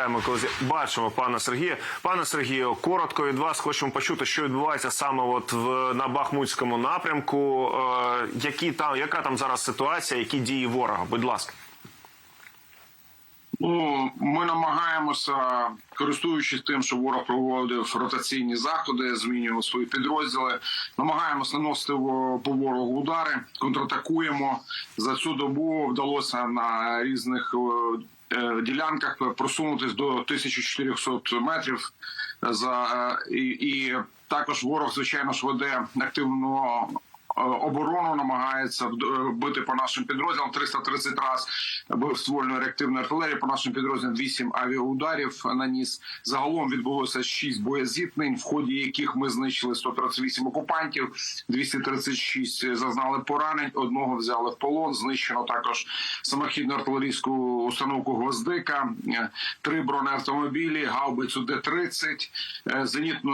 чекаємо, коли бачимо пана Сергія. Пане Сергію, коротко від вас хочемо почути, що відбувається саме от в на Бахмутському напрямку. Е, які там яка там зараз ситуація, які дії ворога? Будь ласка. Ну, ми намагаємося, користуючись тим, що ворог проводив ротаційні заходи, змінював свої підрозділи. Намагаємося наносити по ворогу удари, контратакуємо. За цю добу вдалося на різних е, ділянках просунутись до 1400 метрів. За е, і, і також ворог, звичайно ж, веде активну е, оборону, намагається вд- бити по нашим підрозділам 330 раз бив ствольної реактивної артилерії по нашим підрозділам 8 авіаударів наніс. Загалом відбулося 6 боєзіткнень, в ході яких ми знищили 138 окупантів, 236 зазнали поранень, одного взяли в полон. Знищено також самохідну артилерійську установку Гвоздика, е, три бронеавтомобілі, гаубицю Д-30, е, зенітну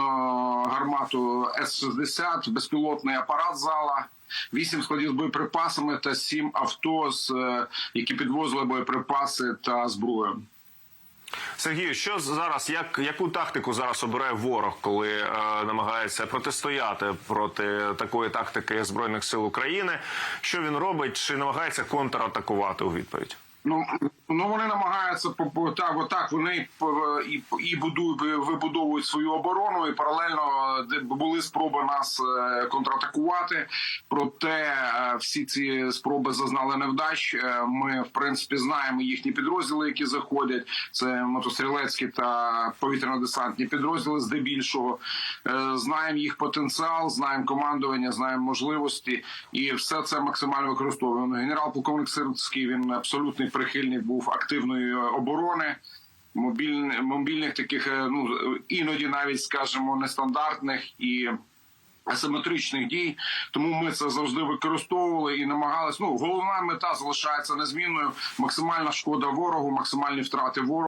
гармату С-60, безпілотний апарат зала. Вісім складів з боєприпасами та сім авто, з, е, які підвозили боєприпаси та зброю. Сергію, що зараз, як яку тактику зараз обирає ворог, коли е, намагається протистояти проти такої тактики збройних сил України? Що він робить? Чи намагається контратакувати у відповідь? Ну ну вони намагаються так, отак вони і, і будують вибудовують свою оборону, і паралельно де були спроби нас е, контратакувати. Проте е, всі ці спроби зазнали невдач. Е, Ми в принципі знаємо їхні підрозділи, які заходять. Це мотострілецькі та повітряно-десантні підрозділи. Здебільшого Е, знаємо їх потенціал, знаємо командування, знаємо можливості, і все це максимально використовуємо. Генерал полковник Сирський він абсолютний прихильник був активної оборони. Мобільних мобільних таких е, ну іноді навіть скажімо, нестандартних і асиметричних дій, тому ми це завжди використовували і намагалися. Ну головна мета залишається незмінною: максимальна шкода ворогу, максимальні втрати ворогу.